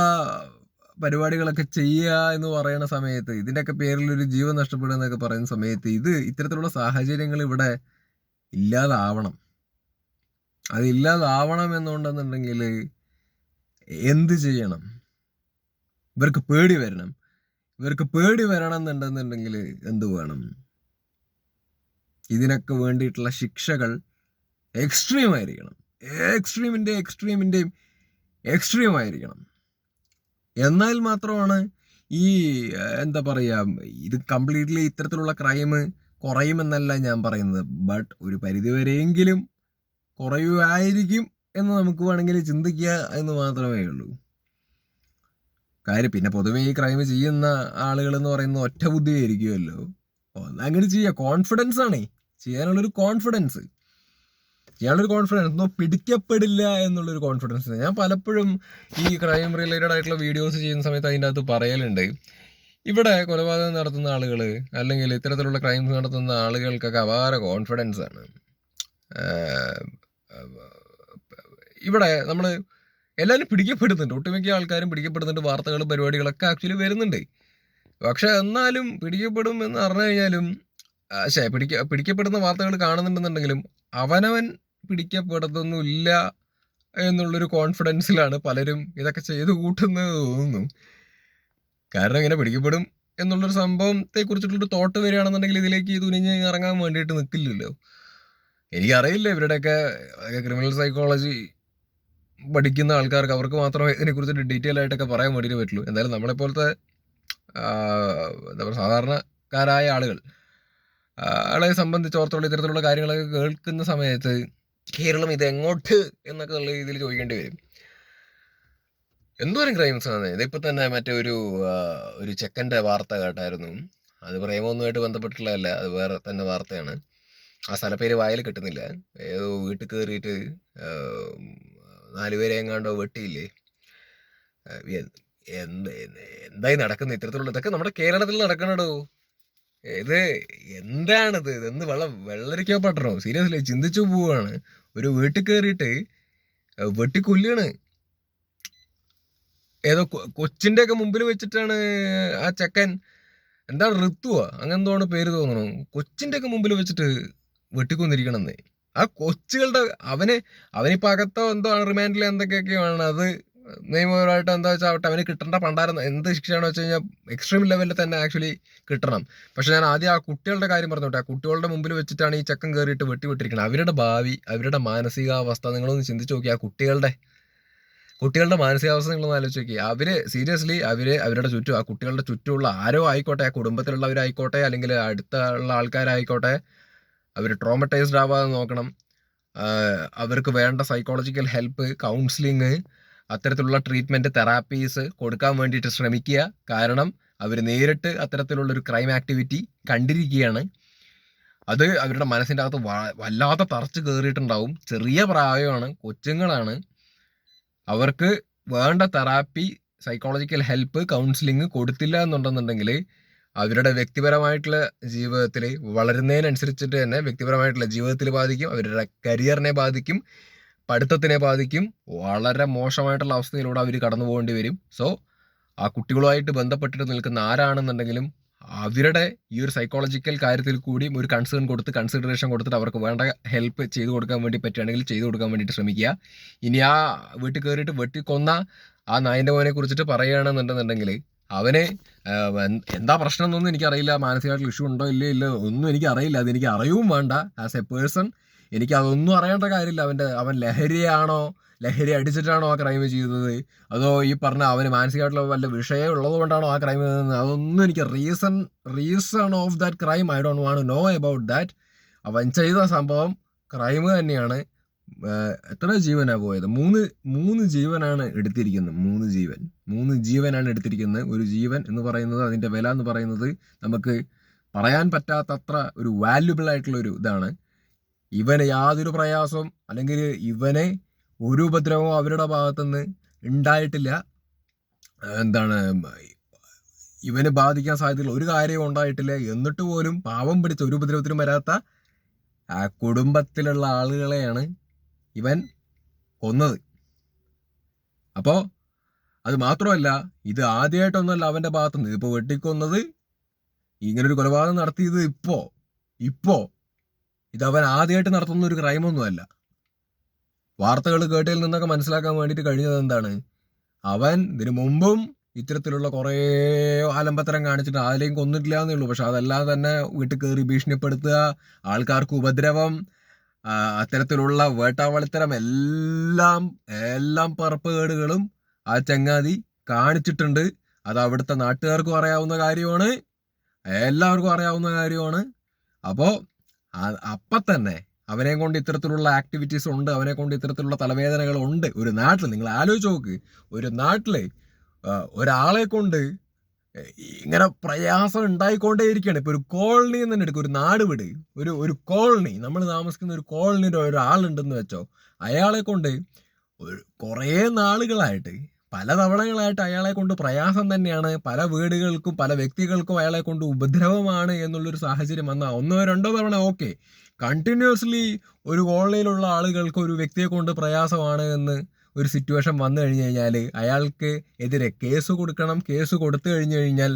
പരിപാടികളൊക്കെ ചെയ്യുക എന്ന് പറയുന്ന സമയത്ത് ഇതിന്റെയൊക്കെ പേരിൽ ഒരു ജീവൻ നഷ്ടപ്പെടുക എന്നൊക്കെ പറയുന്ന സമയത്ത് ഇത് ഇത്തരത്തിലുള്ള സാഹചര്യങ്ങൾ ഇവിടെ ഇല്ലാതാവണം. അത് ഇല്ലാതാവണം എന്നുണ്ടെന്നുണ്ടെങ്കിൽ എന്ത് ചെയ്യണം? ഇവർക്ക് പേടി വരണം. ഇവർക്ക് പേടി വരണം എന്നുണ്ടെന്നുണ്ടെങ്കിൽ എന്ത് വേണം? ഇതിനൊക്കെ വേണ്ടിയിട്ടുള്ള ശിക്ഷകൾ എക്സ്ട്രീം ആയിരിക്കണം. എക്സ്ട്രീമിന്റെ എക്സ്ട്രീമിന്റെയും എക്സ്ട്രീം ആയിരിക്കണം. എന്നാൽ മാത്രമാണ് ഈ എന്താ പറയുക ഇത് കംപ്ലീറ്റ്ലി ഇത്തരത്തിലുള്ള ക്രൈം കുറയുമെന്നല്ല ഞാൻ പറയുന്നത്. ബട്ട് ഒരു പരിധിവരെയെങ്കിലും കുറയുമായിരിക്കും എന്ന് നമുക്ക് വേണമെങ്കിൽ ചിന്തിക്കുക എന്ന് മാത്രമേ ഉള്ളൂ. കാര്യം പിന്നെ പൊതുവെ ഈ ക്രൈം ചെയ്യുന്ന ആളുകൾ എന്ന് പറയുന്നത് ഒറ്റ ബുദ്ധിയായിരിക്കുമല്ലോ അങ്ങനെ ചെയ്യുക കോൺഫിഡൻസ് ആണേ. ചെയ്യാനുള്ളൊരു കോൺഫിഡൻസ് ചെയ്യാനുള്ളൊരു കോൺഫിഡൻസ് എന്തോ പിടിക്കപ്പെടില്ല എന്നുള്ളൊരു കോൺഫിഡൻസ് ഞാൻ പലപ്പോഴും ഈ ക്രൈം റിലേറ്റഡ് ആയിട്ടുള്ള വീഡിയോസ് ചെയ്യുന്ന സമയത്ത് അതിന്റെ അകത്ത് പറയലുണ്ട്. ഇവിടെ കൊലപാതകം നടത്തുന്ന ആളുകൾ അല്ലെങ്കിൽ ഇത്തരത്തിലുള്ള ക്രൈംസ് നടത്തുന്ന ആളുകൾക്കൊക്കെ അപാര കോൺഫിഡൻസ് ആണ്. ഇവിടെ നമ്മൾ എല്ലാവരും പിടിക്കപ്പെടുന്നുണ്ട്. ഒട്ടുമിക്ക ആൾക്കാരും പിടിക്കപ്പെടുന്നുണ്ട്. വാർത്തകളും പരിപാടികളൊക്കെ ആക്ച്വലി വരുന്നുണ്ട്. പക്ഷെ എന്നാലും പിടിക്കപ്പെടും എന്ന് പറഞ്ഞു കഴിഞ്ഞാലും ശേ പിടിക്ക പിടിക്കപ്പെടുന്ന വാർത്തകൾ കാണുന്നുണ്ടെന്നുണ്ടെങ്കിലും അവനവൻ പിടിക്കപ്പെടുന്നൊന്നുമില്ല എന്നുള്ളൊരു കോൺഫിഡൻസിലാണ് പലരും ഇതൊക്കെ ചെയ്ത് കൂട്ടുന്നത് തോന്നുന്നു. കാരണം ഇങ്ങനെ പിടിക്കപ്പെടും എന്നുള്ളൊരു സംഭവത്തെ കുറിച്ചിട്ടുള്ളൊരു തോട്ട് വരികയാണെന്നുണ്ടെങ്കിൽ ഇതിലേക്ക് തുനിഞ്ഞ് ഇറങ്ങാൻ വേണ്ടിയിട്ട് നിൽക്കില്ലല്ലോ എനിക്കറിയില്ല ഇവരുടെയൊക്കെ ക്രിമിനൽ സൈക്കോളജി പഠിക്കുന്ന ആൾക്കാർക്ക് അവർക്ക് മാത്രമേ ഇതിനെക്കുറിച്ചിട്ട് ഡീറ്റെയിൽ ആയിട്ടൊക്കെ പറയാൻ വേണ്ടിയിട്ട് പറ്റുള്ളൂ. എന്തായാലും നമ്മളെപ്പോലത്തെ എന്താ പറയുക സാധാരണക്കാരായ ആളുകൾ ആളെ സംബന്ധിച്ചോർത്തോളം ഇത്തരത്തിലുള്ള കാര്യങ്ങളൊക്കെ കേൾക്കുന്ന സമയത്ത് കേരളം ഇത് എങ്ങോട്ട് എന്നൊക്കെ ഉള്ള രീതിയിൽ ചോദിക്കേണ്ടി വരും. എന്തോരം ക്രൈംസ് ആണ് ഇതിപ്പോ തന്നെ മറ്റേ ഒരു ഒരു ചെക്കന്റെ വാർത്ത കേട്ടായിരുന്നു. അത് പ്രേമൊന്നുമായിട്ട് ബന്ധപ്പെട്ടുള്ളതല്ല അത് വേറെ തന്നെ വാർത്തയാണ്. ആ സ്ഥലപ്പേര് വായിൽ കിട്ടുന്നില്ല. ഏതോ വീട്ടിൽ കയറിയിട്ട് നാലുപേരെ എങ്ങാണ്ടോ വെട്ടിയില്ലേ? എന്ത് എന്ത് എന്തായി നടക്കുന്നത് ഇത്തരത്തിലുള്ള ഇതൊക്കെ നമ്മുടെ കേരളത്തിൽ നടക്കണടോ? ഇത് എന്താണിത്? ഇതെന്ത് വെള്ളം വെള്ളരിക്കോ പട്ടണോ? സീരിയസ്ലി ചിന്തിച്ചു പോവാണ്. ഒരു വീട്ടിൽ കയറിയിട്ട് വെട്ടിക്കൊല്ലാണ്. ഏതോ കൊച്ചിന്റെ ഒക്കെ മുമ്പിൽ വെച്ചിട്ടാണ് ആ ചെക്കൻ എന്താണ് ഋത്തുവാ? അങ്ങനെന്തോണ് പേര് തോന്നണു. കൊച്ചിന്റെ ഒക്കെ മുമ്പിൽ വെച്ചിട്ട് വെട്ടിക്കൊന്നിരിക്കണമെന്ന് ആ കൊച്ചുകളുടെ അവന് അവനിപ്പോ അകത്തോ എന്തോ റിമാൻഡിൽ എന്തൊക്കെയൊക്കെയാണ് അത് നിയമപരമായിട്ട് എന്താ വെച്ചാൽ ആവട്ടെ അവന് കിട്ടേണ്ട പണ്ടാരം എന്ത് ശിക്ഷയാണെന്ന് വെച്ച് കഴിഞ്ഞാൽ എക്സ്ട്രീം ലെവലിൽ തന്നെ ആക്ച്വലി കിട്ടണം. പക്ഷെ ഞാൻ ആദ്യം ആ കുട്ടികളുടെ കാര്യം പറഞ്ഞോട്ടെ ആ കുട്ടികളുടെ മുമ്പിൽ വെച്ചിട്ടാണ് ഈ ചക്കം കയറിയിട്ട് വെട്ടിവിട്ടിരിക്കുന്നത് അവരുടെ ഭാവി അവരുടെ മാനസികാവസ്ഥ നിങ്ങളൊന്ന് ചിന്തിച്ച് നോക്കി ആ കുട്ടികളുടെ കുട്ടികളുടെ മാനസികാവസ്ഥ നിങ്ങളൊന്ന് ആലോചിച്ച് നോക്കി അവർ സീരിയസ്ലി അവർ അവരുടെ ചുറ്റും ആ കുട്ടികളുടെ ചുറ്റുമുള്ള ആരോ ആയിക്കോട്ടെ ആ കുടുംബത്തിലുള്ളവരായിക്കോട്ടെ അല്ലെങ്കിൽ അടുത്തുള്ള ആൾക്കാരായിക്കോട്ടെ അവർ ട്രോമറ്റൈസ്ഡ് ആവാതെ നോക്കണം. അവർക്ക് വേണ്ട സൈക്കോളജിക്കൽ ഹെൽപ്പ് കൗൺസിലിങ് അത്തരത്തിലുള്ള ട്രീറ്റ്മെന്റ് തെറാപ്പീസ് കൊടുക്കാൻ വേണ്ടിയിട്ട് ശ്രമിക്കുക. കാരണം അവർ നേരിട്ട് അത്തരത്തിലുള്ള ഒരു ക്രൈം ആക്ടിവിറ്റി കണ്ടിരിക്കുകയാണ്. അത് അവരുടെ മനസ്സിന്റെ അകത്ത് വല്ലാത്ത തറച്ച് കയറിയിട്ടുണ്ടാവും ചെറിയ പ്രായമാണ് കൊച്ചുങ്ങളാണ്. അവർക്ക് വേണ്ട തെറാപ്പി സൈക്കോളജിക്കൽ ഹെൽപ്പ് കൗൺസിലിംഗ് കൊടുത്തില്ല എന്നുണ്ടെന്നുണ്ടെങ്കിൽ അവരുടെ വ്യക്തിപരമായിട്ടുള്ള ജീവിതത്തിൽ വളരുന്നതിനനുസരിച്ചിട്ട് തന്നെ വ്യക്തിപരമായിട്ടുള്ള ജീവിതത്തിൽ ബാധിക്കും അവരുടെ കരിയറിനെ ബാധിക്കും പഠിത്തത്തിനെ ബാധിക്കും വളരെ മോശമായിട്ടുള്ള അവസ്ഥയിലൂടെ അവർ കടന്നു പോകേണ്ടി വരും. സോ ആ കുട്ടികളുമായിട്ട് ബന്ധപ്പെട്ടിട്ട് നിൽക്കുന്ന ആരാണെന്നുണ്ടെങ്കിലും അവരുടെ ഈ ഒരു സൈക്കോളജിക്കൽ കാര്യത്തിൽ കൂടി ഒരു കൺസേൺ കൊടുത്ത് കൺസിഡറേഷൻ കൊടുത്തിട്ട് അവർക്ക് വേണ്ട ഹെൽപ്പ് ചെയ്തു കൊടുക്കാൻ വേണ്ടി പറ്റുകയാണെങ്കിൽ ചെയ്തു കൊടുക്കാൻ വേണ്ടിയിട്ട് ശ്രമിക്കുക. ഇനി ആ വീട്ടിൽ കയറിയിട്ട് വെട്ടിക്കൊന്ന ആ നായിന്റെ മോനെ കുറിച്ചിട്ട് പറയുകയാണെന്നുണ്ടെന്നുണ്ടെങ്കിൽ അവന് എന്താ പ്രശ്നം എന്നൊന്നും എനിക്കറിയില്ല. മാനസികമായിട്ടുള്ള ഇഷ്യൂ ഉണ്ടോ ഇല്ലേ ഇല്ല ഒന്നും എനിക്ക് അറിയില്ല അത് എനിക്ക് അറിയവും വേണ്ട. ആസ് എ പേഴ്സൺ എനിക്ക് അതൊന്നും അറിയേണ്ട കാര്യമില്ല. അവന്റെ അവൻ ലഹരിയാണോ ലഹരി അടിച്ചിട്ടാണോ ആ ക്രൈം ചെയ്തത്? അതോ ഈ പറഞ്ഞ അവന് മാനസികമായിട്ടുള്ള വല്ല വിഷയം ഉള്ളത് കൊണ്ടാണോ ആ ക്രൈം ചെയ്തത് അതൊന്നും എനിക്ക് reason reason of that crime I don't want know about that അവൻ ചെയ്ത സംഭവം ക്രൈം തന്നെയാണ്. എത്ര ജീവനാ പോയത്? മൂന്ന് മൂന്ന് ജീവനാണ് എടുത്തിരിക്കുന്നത്. മൂന്ന് ജീവൻ. മൂന്ന് ജീവനാണ് എടുത്തിരിക്കുന്നത്. ഒരു ജീവൻ എന്ന് പറയുന്നത് അതിന്റെ വില എന്ന് പറയുന്നത് നമുക്ക് പറയാൻ പറ്റാത്തത്ര ഒരു വാല്യുബിൾ ആയിട്ടുള്ള ഒരു ഇതാണ്. ഇവന് യാതൊരു പ്രയാസവും അല്ലെങ്കിൽ ഇവനെ ഒരു ഉപദ്രവവും അവരുടെ ഭാഗത്തുനിന്ന് ഉണ്ടായിട്ടില്ല. എന്താണ് ഇവനെ ബാധിക്കാൻ സാധ്യതയുള്ള ഒരു കാര്യവും ഉണ്ടായിട്ടില്ല. എന്നിട്ട് പോലും പാവം പിടിച്ച ഒരു ഉപദ്രവത്തിനും വരാത്ത ആ കുടുംബത്തിലുള്ള ആളുകളെയാണ് ഇവൻ കൊന്നത്. അപ്പോ അത് മാത്രമല്ല ഇത് ആദ്യമായിട്ടൊന്നുമല്ല അവന്റെ ഭാഗത്തുനിന്ന് ഇതിപ്പോൾ വെട്ടിക്കൊന്നത് ഒരു കൊലപാതകം നടത്തിയത് ഇപ്പോ. ഇപ്പോ. ഇത് അവൻ ആദ്യമായിട്ട് നടത്തുന്ന ഒരു ക്രൈമൊന്നുമല്ല. വാർത്തകൾ കേട്ടതിൽ നിന്നൊക്കെ മനസ്സിലാക്കാൻ വേണ്ടിയിട്ട് കഴിഞ്ഞത് എന്താണ്? അവൻ ഇതിനു മുമ്പും ഇത്തരത്തിലുള്ള കുറേ ആലംബത്തരം കാണിച്ചിട്ട് ആരെയും കൊന്നിട്ടില്ല എന്നേ ഉള്ളൂ. പക്ഷെ അതെല്ലാം തന്നെ വീട്ടിൽ കയറി ഭീഷണിപ്പെടുത്തുക ആൾക്കാർക്ക് ഉപദ്രവം അത്തരത്തിലുള്ള വേട്ടാവളിത്തരം എല്ലാം എല്ലാം പറപ്പുകേടുകളും ആ ചങ്ങാതി കാണിച്ചിട്ടുണ്ട്. അത് അവിടുത്തെ നാട്ടുകാർക്കും അറിയാവുന്ന കാര്യമാണ്. എല്ലാവർക്കും അറിയാവുന്ന കാര്യമാണ്. അപ്പോൾ അപ്പം തന്നെ അവനെ കൊണ്ട് ഇത്തരത്തിലുള്ള ആക്ടിവിറ്റീസ് ഉണ്ട് അവനെ കൊണ്ട് ഇത്തരത്തിലുള്ള തലവേദനകൾ ഉണ്ട്. ഒരു നാട്ടിൽ നിങ്ങൾ ആലോചിച്ച് നോക്ക്. ഒരു നാട്ടിൽ ഒരാളെ കൊണ്ട് ഇങ്ങനെ പ്രയാസം ഉണ്ടായിക്കൊണ്ടേയിരിക്കുകയാണ്. ഇപ്പൊ ഒരു കോളനി എന്ന് തന്നെ എടുക്കും. ഒരു നാട് വിട്. ഒരു ഒരു കോളനി. നമ്മൾ താമസിക്കുന്ന ഒരു കോളനിയുടെ ഒരാളുണ്ടെന്ന് വെച്ചോ. അയാളെ കൊണ്ട് ഒരു കുറേ നാളുകളായിട്ട് പല തവണകളായിട്ട് അയാളെ കൊണ്ട് പ്രയാസം തന്നെയാണ്. പല വീടുകൾക്കും പല വ്യക്തികൾക്കും അയാളെ കൊണ്ട് ഉപദ്രവമാണ് എന്നുള്ളൊരു സാഹചര്യം വന്നാൽ ഒന്നോ രണ്ടോ തവണ ഓക്കെ. കണ്ടിന്യൂസ്ലി ഒരു കോളനിയിലുള്ള ആളുകൾക്ക് ഒരു വ്യക്തിയെ കൊണ്ട് പ്രയാസമാണ് എന്ന് ഒരു സിറ്റുവേഷൻ വന്നു കഴിഞ്ഞു കഴിഞ്ഞാൽ അയാൾക്ക് എതിരെ കേസ് കൊടുക്കണം കേസ് കൊടുത്തു കഴിഞ്ഞു കഴിഞ്ഞാൽ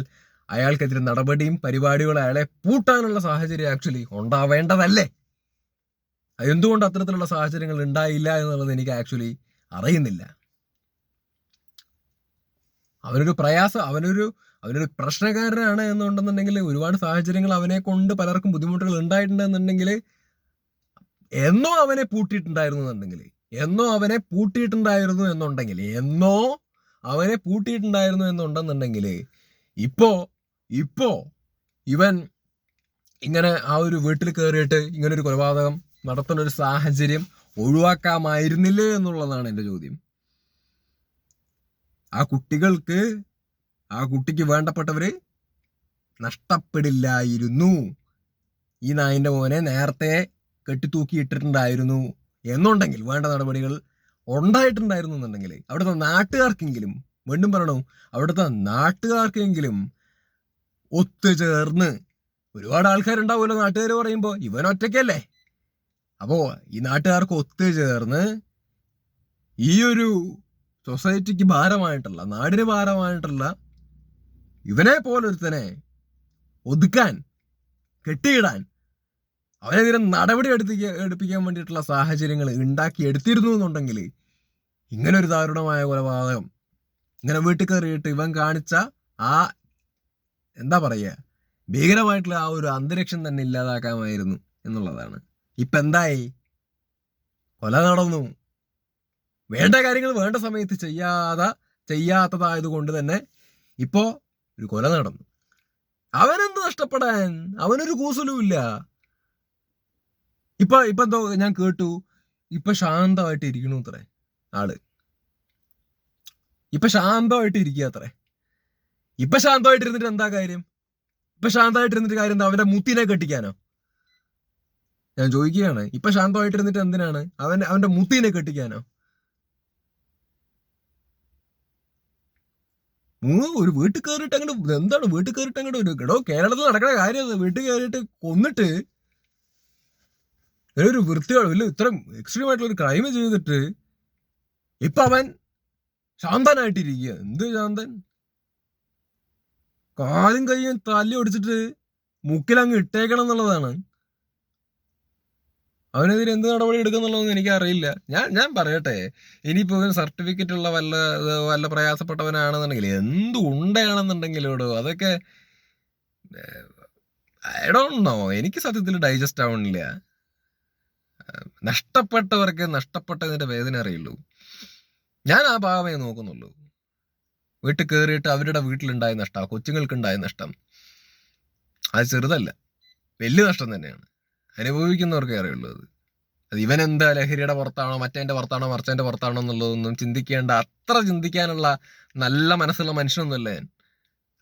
അയാൾക്കെതിരെ നടപടിയും പരിപാടികളും അയാളെ പൂട്ടാനുള്ള സാഹചര്യം ആക്ച്വലി ഉണ്ടാവേണ്ടതല്ലേ? എന്തുകൊണ്ട് അത്തരത്തിലുള്ള സാഹചര്യങ്ങൾ ഉണ്ടായില്ല എന്നുള്ളത് എനിക്ക് ആക്ച്വലി അറിയുന്നില്ല. അവനൊരു പ്രയാസം അവനൊരു അവനൊരു പ്രശ്നക്കാരനാണ് എന്നുണ്ടെന്നുണ്ടെങ്കിൽ ഒരുപാട് സാഹചര്യങ്ങൾ അവനെ കൊണ്ട് പലർക്കും ബുദ്ധിമുട്ടുകൾ ഉണ്ടായിട്ടുണ്ടെന്നുണ്ടെങ്കിൽ എന്നോ അവനെ പൂട്ടിയിട്ടുണ്ടായിരുന്നു എന്നുണ്ടെങ്കിൽ എന്നോ അവനെ പൂട്ടിയിട്ടുണ്ടായിരുന്നു എന്നുണ്ടെങ്കിൽ എന്നോ അവനെ പൂട്ടിയിട്ടുണ്ടായിരുന്നു എന്നുണ്ടെന്നുണ്ടെങ്കിൽ ഇപ്പോ ഇപ്പോ ഇവൻ ഇങ്ങനെ ആ ഒരു വീട്ടിൽ കയറിയിട്ട് ഒരു കൊലപാതകം നടത്തുന്ന ഒരു സാഹചര്യം ഒഴിവാക്കാമായിരുന്നില്ലേ എന്നുള്ളതാണ് എന്റെ ചോദ്യം. ആ കുട്ടികൾക്ക് ആ കുട്ടിക്ക് വേണ്ടപ്പെട്ടവര് നഷ്ടപ്പെടില്ലായിരുന്നു. ഈ നായിന്റെ മോനെ നേരത്തെ കെട്ടിത്തൂക്കിയിട്ടിട്ടുണ്ടായിരുന്നു. എന്നുണ്ടെങ്കിൽ വേണ്ട നടപടികൾ ഉണ്ടായിട്ടുണ്ടായിരുന്നു എന്നുണ്ടെങ്കിൽ അവിടുത്തെ നാട്ടുകാർക്കെങ്കിലും വീണ്ടും പറയണു അവിടുത്തെ നാട്ടുകാർക്കെങ്കിലും ഒത്തുചേർന്ന് ഒരുപാട് ആൾക്കാരുണ്ടാവുമല്ലോ നാട്ടുകാർ പറയുമ്പോൾ ഇവൻ ഒറ്റയ്ക്കല്ലേ? അപ്പോ ഈ നാട്ടുകാർക്ക് ഒത്തുചേർന്ന് ഈ ഒരു സൊസൈറ്റിക്ക് ഭാരമായിട്ടുള്ള നാടിന് ഭാരമായിട്ടുള്ള ഇവനെ പോലൊരുത്തനെ ഒതുക്കാൻ കെട്ടിയിടാൻ അവനെതിരെ നടപടി എടുത്തിക്ക എടുപ്പിക്കാൻ വേണ്ടിയിട്ടുള്ള സാഹചര്യങ്ങൾ ഉണ്ടാക്കി എടുത്തിരുന്നു എന്നുണ്ടെങ്കിൽ ഇങ്ങനെ ഒരു ദാരുണമായ കൊലപാതകം. ഇങ്ങനെ വീട്ടിൽ കയറിയിട്ട് ഇവൻ കാണിച്ച ആ എന്താ പറയുക ഭീകരമായിട്ടുള്ള ആ ഒരു അന്തരീക്ഷം തന്നെ ഇല്ലാതാക്കാമായിരുന്നു എന്നുള്ളതാണ്. ഇപ്പം എന്തായി? കൊല നടന്നു. വേണ്ട കാര്യങ്ങൾ വേണ്ട സമയത്ത് ചെയ്യാതെ ചെയ്യാത്തതായത് കൊണ്ട് തന്നെ ഇപ്പോൾ ഒരു കൊല നടന്നു. അവനെന്ത് നഷ്ടപ്പെടാൻ? അവനൊരു കൂസലും ഇല്ല. ഇപ്പൊ ഇപ്പൊ എന്തോ ഞാൻ കേട്ടു. ഇപ്പൊ ശാന്തമായിട്ട് ഇരിക്കണു അത്രേ ആൾ. ഇപ്പൊ ശാന്തമായിട്ട് ഇരിക്കുക അത്രേ. ഇപ്പൊ ശാന്തമായിട്ട് ഇരുന്നിട്ട് എന്താ കാര്യം? ഇപ്പൊ ശാന്തമായിട്ട് ഇരുന്നിട്ട് കാര്യം എന്താ? അവന്റെ മുത്തിനെ കെട്ടിക്കാനോ? ഞാൻ ചോദിക്കുകയാണ്. ഇപ്പൊ ശാന്തമായിട്ട് ഇരുന്നിട്ട് എന്തിനാണ്? അവൻ അവന്റെ മുത്തിനെ കെട്ടിക്കാനോ? ഒരു വീട്ടിൽ കയറിയിട്ട് അങ്ങോട്ട് എന്താണ് വീട്ടിൽ കയറിയിട്ട് അങ്ങോട്ട് എടോ കേരളത്തിൽ നടക്കുന്ന കാര്യം വീട്ടിൽ കയറിയിട്ട് കൊന്നിട്ട് ഒരു വൃത്തിയോട് വലിയ ഇത്ര എക്സ്ട്രീം ആയിട്ടുള്ള ഒരു ക്രൈം ചെയ്തിട്ട് ഇപ്പൊ അവൻ ശാന്തനായിട്ടിരിക്കുക എന്ത് ശാന്തൻ? കാലും കൈയും തല്ലി ഒടിച്ചിട്ട് മുക്കിലങ്ങ് ഇട്ടേക്കണം എന്നുള്ളതാണ്. അവനെതിരെ എന്ത് നടപടി എടുക്കുന്നുള്ളതെന്ന് എനിക്ക് അറിയില്ല ഞാൻ ഞാൻ പറയട്ടെ. ഇനിയിപ്പോ സർട്ടിഫിക്കറ്റ് ഉള്ള വല്ല വല്ല പ്രയാസപ്പെട്ടവനാണെന്നുണ്ടെങ്കിൽ എന്ത് അതൊക്കെ ഐ ഡോണ്ട് നോ എനിക്ക് സത്യത്തിൽ ഡൈജസ്റ്റ് ആവണില്ല. നഷ്ടപ്പെട്ടവർക്ക് നഷ്ടപ്പെട്ടതിന്റെ വേദന അറിയുള്ളൂ. ഞാൻ ആ ഭാഗമേ നോക്കുന്നുള്ളൂ. വീട്ടിൽ കയറിയിട്ട് അവരുടെ വീട്ടിലുണ്ടായ നഷ്ടം കൊച്ചുങ്ങൾക്കുണ്ടായ നഷ്ടം അത് ചെറുതല്ല. വലിയ നഷ്ടം തന്നെയാണ്. അനുഭവിക്കുന്നവർക്കേ അറിയുള്ളൂ അത്. അത് ഇവൻ എന്താ ലഹരിയുടെ പുറത്താണോ മറ്റേന്റെ പുറത്താണോ മറിച്ചതിന്റെ പുറത്താണോ എന്നുള്ളതൊന്നും ചിന്തിക്കേണ്ട അത്ര ചിന്തിക്കാനുള്ള നല്ല മനസ്സുള്ള മനുഷ്യനൊന്നുമല്ല ഞാൻ.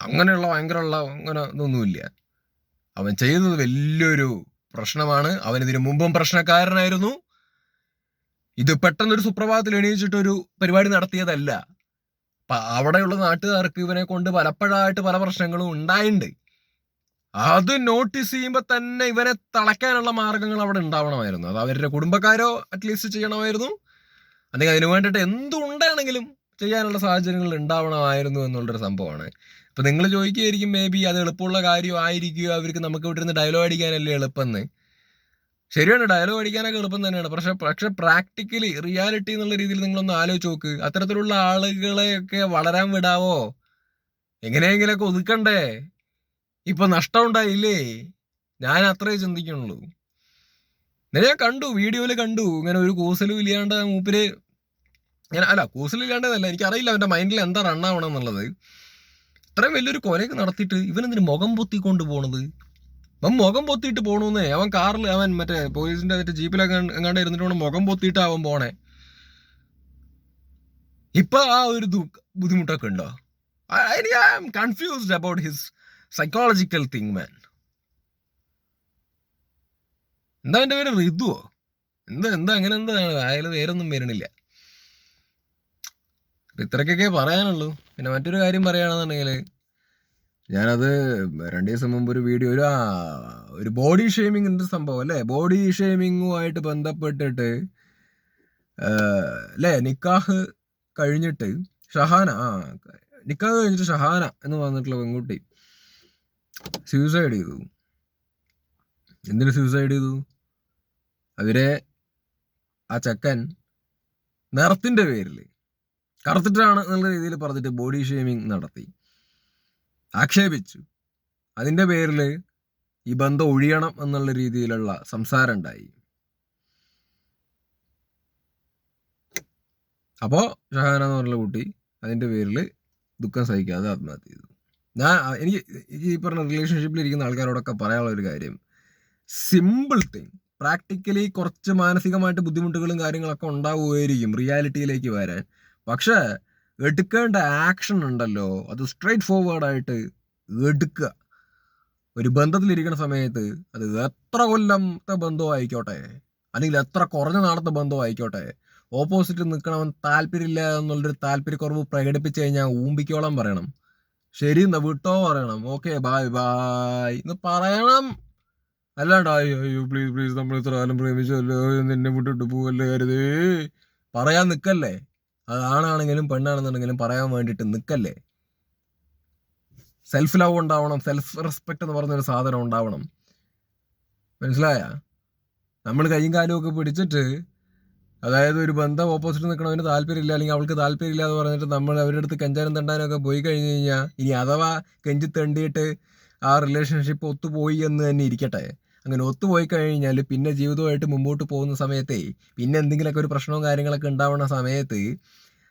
അങ്ങനെയുള്ള ഭയങ്കരമുള്ള അങ്ങനെ ഇതൊന്നുമില്ല. അവൻ ചെയ്തത് വലിയൊരു പ്രശ്നമാണ്. അവൻ ഇതിനു മുമ്പും പ്രശ്നക്കാരനായിരുന്നു. ഇത് പെട്ടെന്നൊരു സുപ്രഭാതത്തിൽ എണീച്ചിട്ട് ഒരു പരിപാടി നടത്തിയതല്ല. അവിടെയുള്ള നാട്ടുകാർക്ക് ഇവനെ കൊണ്ട് പലപ്പോഴായിട്ട് പല പ്രശ്നങ്ങളും ഉണ്ടായിട്ടുണ്ട് അത് നോട്ടീസ് ചെയ്യുമ്പോൾ തന്നെ ഇവനെ തളയ്ക്കാനുള്ള മാർഗങ്ങൾ അവിടെ ഉണ്ടാവണമായിരുന്നു. അത് അവരുടെ കുടുംബക്കാരോ അറ്റ്ലീസ്റ്റ് ചെയ്യണമായിരുന്നു. അല്ലെങ്കിൽ അതിനു വേണ്ടിയിട്ട് എന്തുണ്ടാണെങ്കിലും ചെയ്യാനുള്ള സാഹചര്യങ്ങൾ ഉണ്ടാവണമായിരുന്നു എന്നുള്ളൊരു സംഭവമാണ്. ഇപ്പൊ നിങ്ങൾ ചോദിക്കുകയായിരിക്കും മേ ബി അത് എളുപ്പമുള്ള കാര്യം ആയിരിക്കും അവർക്ക് നമുക്ക് ഇവിടെ നിന്ന് ഡയലോഗ് അടിക്കാനല്ലേ എളുപ്പമെന്ന് ശരിയാണ് ഡയലോഗ് അടിക്കാനൊക്കെ എളുപ്പം തന്നെയാണ്. പക്ഷെ പക്ഷെ പ്രാക്ടിക്കലി റിയാലിറ്റി എന്നുള്ള രീതിയിൽ നിങ്ങളൊന്ന് ആലോചിച്ച് നോക്ക്. അത്തരത്തിലുള്ള ആളുകളെയൊക്കെ വളരാൻ വിടാവോ? എങ്ങനെയെങ്കിലൊക്കെ ഒതുക്കണ്ടേ? ഇപ്പൊ നഷ്ടം ഉണ്ടായില്ലേ? ഞാൻ അത്രേ ചിന്തിക്കുന്നുള്ളൂ. ഞാൻ കണ്ടു വീഡിയോയിൽ കണ്ടു. ഇങ്ങനെ ഒരു കൂസലും ഇല്ലാണ്ട് മൂപ്പര് ഞാൻ അല്ല കൂസലും ഇല്ലാണ്ടതല്ല. എനിക്കറിയില്ല അവന്റെ മൈൻഡിൽ എന്താ റണ്ണാവണം എന്നുള്ളത് ഇത്രയും വലിയൊരു കൊലയൊക്കെ നടത്തിയിട്ട് ഇവനെന്തിന് മുഖം പൊത്തിക്കൊണ്ട് പോണത്? അവൻ മുഖം പൊത്തിയിട്ട് പോണൂന്നേ. അവൻ കാറിൽ അവൻ മറ്റേ പോലീസിന്റെ മറ്റേ ജീപ്പിലൊക്കെ എങ്ങാണ്ട് ഇരുന്നിട്ട് മുഖം പൊത്തിയിട്ട് അവൻ പോണേ. ഇപ്പൊ ആ ഒരു ബുദ്ധിമുട്ടൊക്കെ ഉണ്ടോ? I am confused about his psychological thing man എന്താ എന്റെ പേര് ഋതുവോ എന്താ എന്താ അങ്ങനെ എന്താണ് അയാൾ പേരൊന്നും വരണില്ല ഇത്രക്കൊക്കെ പറയാനുള്ളൂ. പിന്നെ മറ്റൊരു കാര്യം പറയുകയാണെന്നുണ്ടെങ്കിൽ ഞാനത് രണ്ട് ദിവസം മുമ്പ് ഒരു വീഡിയോ ഒരു ഒരു ബോഡി ഷെയ്മിങ്ങിന്റെ സംഭവം അല്ലേ? ബോഡി ഷേമിങ്ങുമായിട്ട് ബന്ധപ്പെട്ടിട്ട് അല്ലേ? നിക്കാഹ് കഴിഞ്ഞിട്ട് ഷഹാന ആ നിക്കാഹ് കഴിഞ്ഞിട്ട് ഷഹാന എന്ന് പറഞ്ഞിട്ടുള്ള പെൺകുട്ടി സ്യൂസൈഡ് ചെയ്തു. എന്തിനു സ്യൂസൈഡ് ചെയ്തു? അവരെ ആ ചക്കൻ നിറത്തിന്റെ പേരിൽ കറുത്തിട്ടാണ് എന്നുള്ള രീതിയിൽ പറഞ്ഞിട്ട് ബോഡി ഷേമിങ് നടത്തി. ആക്ഷേപിച്ചു. അതിന്റെ പേരിൽ ഈ ബന്ധം ഒഴിയണം എന്നുള്ള രീതിയിലുള്ള സംസാരം ഉണ്ടായി. അപ്പോ ഷഹാന എന്ന് പറഞ്ഞ കുട്ടി അതിന്റെ പേരിൽ ദുഃഖം സഹിക്കാതെ ആത്മഹത്യ ചെയ്തു. ഞാൻ എനിക്ക് ഈ പറഞ്ഞ റിലേഷൻഷിപ്പിൽ ഇരിക്കുന്ന ആൾക്കാരോടൊക്കെ പറയാനുള്ള ഒരു കാര്യം സിമ്പിൾ തിങ് പ്രാക്ടിക്കലി കുറച്ച് മാനസികമായിട്ട് ബുദ്ധിമുട്ടുകളും കാര്യങ്ങളൊക്കെ ഉണ്ടാവുമായിരിക്കും റിയാലിറ്റിയിലേക്ക് വരാൻ. പക്ഷേ എടുക്കേണ്ട ആക്ഷൻ ഉണ്ടല്ലോ. അത് സ്ട്രേറ്റ് ഫോർവേഡായിട്ട് എടുക്കുക. ഒരു ബന്ധത്തിലിരിക്കുന്ന സമയത്ത് അത് എത്ര കൊല്ലത്തെ ബന്ധം ആയിക്കോട്ടെ അല്ലെങ്കിൽ എത്ര കുറഞ്ഞ നാളത്തെ ബന്ധം ആയിക്കോട്ടെ ഓപ്പോസിറ്റ് നിൽക്കണവൻ താല്പര്യമില്ല എന്നുള്ളൊരു താല്പര്യക്കുറവ് പ്രകടിപ്പിച്ചു കഴിഞ്ഞാൽ ഊമ്പിക്കോളം പറയണം. ശരി എന്നാ വിട്ടോ പറയണം. ഓക്കെ ബായ് ബായ് എന്ന് പറയണം. അല്ലാണ്ട് അയ്യോ പ്ലീസ് പ്ലീസ് നമ്മൾ ഇത്ര കാലം പ്രേമിച്ചല്ലോ നിന്നെ വിട്ടിട്ട് പോവല്ലേ? കരുതേ. പറയാൻ നിക്കല്ലേ അത് ആണാണെങ്കിലും പെണ്ണാണെന്നുണ്ടെങ്കിലും പറയാൻ വേണ്ടിയിട്ട് നിൽക്കല്ലേ സെൽഫ് ലവ് ഉണ്ടാവണം സെൽഫ് റെസ്പെക്ട് എന്ന് പറഞ്ഞൊരു സാധനം ഉണ്ടാവണം. മനസ്സിലായ? നമ്മൾ കയ്യും കാലും ഒക്കെ പിടിച്ചിട്ട് അതായത് ഒരു ബന്ധം ഓപ്പോസിറ്റ് നിൽക്കണവന് താല്പര്യമില്ല അല്ലെങ്കിൽ അവൾക്ക് താല്പര്യമില്ല എന്ന് പറഞ്ഞിട്ട് നമ്മൾ അവരുടെ അടുത്ത് കഞ്ചാനും തണ്ടാനൊക്കെ പോയി കഴിഞ്ഞ് കഴിഞ്ഞാൽ ഇനി അഥവാ കെഞ്ചി തെണ്ടിയിട്ട് ആ റിലേഷൻഷിപ്പ് ഒത്തുപോയി എന്ന് തന്നെ ഇരിക്കട്ടെ. അങ്ങനെ ഒത്തുപോയി കഴിഞ്ഞാൽ പിന്നെ ജീവിതമായിട്ട് മുമ്പോട്ട് പോകുന്ന സമയത്തെ പിന്നെ എന്തെങ്കിലുമൊക്കെ ഒരു പ്രശ്നവും കാര്യങ്ങളൊക്കെ ഉണ്ടാവുന്ന സമയത്ത്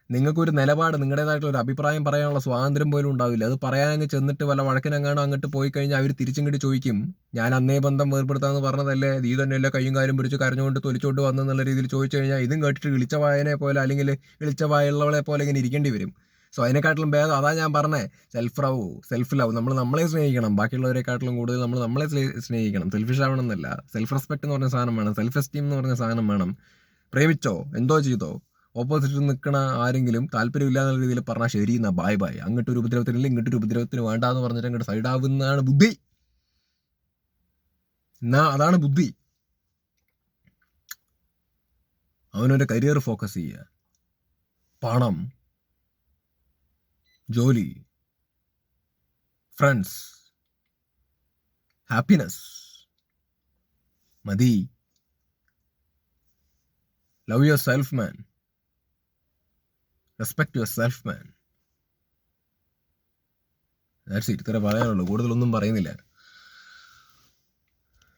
നിങ്ങൾക്കൊരു നിലപാട് നിങ്ങളുടേതായിട്ടുള്ള ഒരു അഭിപ്രായം പറയാനുള്ള സ്വാതന്ത്ര്യം പോലും ഉണ്ടാവില്ല. അത് പറയാൻ അങ്ങ് ചെന്നിട്ട് വല്ല വഴക്കിനെങ്ങാണോ അങ്ങോട്ട് പോയി കഴിഞ്ഞാൽ അവർ തിരിച്ചിങ്ങോട്ട് ചോദിക്കും ഞാൻ അന്നേ ബന്ധം വേർപ്പെടുത്താമെന്ന് പറഞ്ഞതല്ലേ? നീ തന്നെയല്ലേ കയ്യും കാര്യം പിടിച്ച് കരഞ്ഞുകൊണ്ട് തൊലിച്ചോണ്ട് വന്നെന്നുള്ള രീതിയിൽ ചോദിച്ചു കഴിഞ്ഞാൽ ഇതും കേട്ടിട്ട് ഇളിച്ച വായനെ പോലെ അല്ലെങ്കിൽ ഇളിച്ച വായുള്ളവളെ പോലെ ഇങ്ങനെ ഇരിക്കേണ്ടി വരും. സോ അതിനെക്കാട്ടിലും ഭേദം അതാ ഞാൻ പറഞ്ഞേ. സെൽഫ് ലവ് സെൽഫ് ലവ് നമ്മൾ നമ്മളെ സ്നേഹിക്കണം. ബാക്കിയുള്ളവരെക്കാട്ടിലും കൂടുതൽ നമ്മൾ നമ്മളെ സ്നേഹിക്കണം. സെൽഫിഷ് ആവണം എന്നല്ല സെൽഫ് റെസ്പെക്ട് എന്ന് പറഞ്ഞ സാധനം വേണം. സെൽഫ് എസ്റ്റീം എന്ന് പറഞ്ഞ സാധനം വേണം. പ്രേമിച്ചോ? എന്തോ ചെയ്തോ? ഓപ്പോസിറ്റ് നിൽക്കണ ആരെങ്കിലും താല്പര്യമില്ലാത്ത രീതിയിൽ പറഞ്ഞാൽ ശരി എന്നാ ബായ് ബായ് അങ്ങോട്ടൊരു ഉപദ്രവത്തിനില്ല ഇങ്ങോട്ടൊരു ഉപദ്രവത്തിന് വേണ്ട എന്ന് പറഞ്ഞിട്ട് അങ്ങോട്ട് സൈഡ് ആവുന്നതാണ് ബുദ്ധി. എന്നാ അതാണ് ബുദ്ധി. അവനൊരു കരിയർ ഫോക്കസ് ചെയ്യുക. പണം. ജോലി ഫ്രണ്ട്സ് ഹാപ്പിനെസ് മതി. Love yourself man respect yourself man ഇത്ര പറയാനുള്ളൂ. കൂടുതലൊന്നും പറയുന്നില്ല.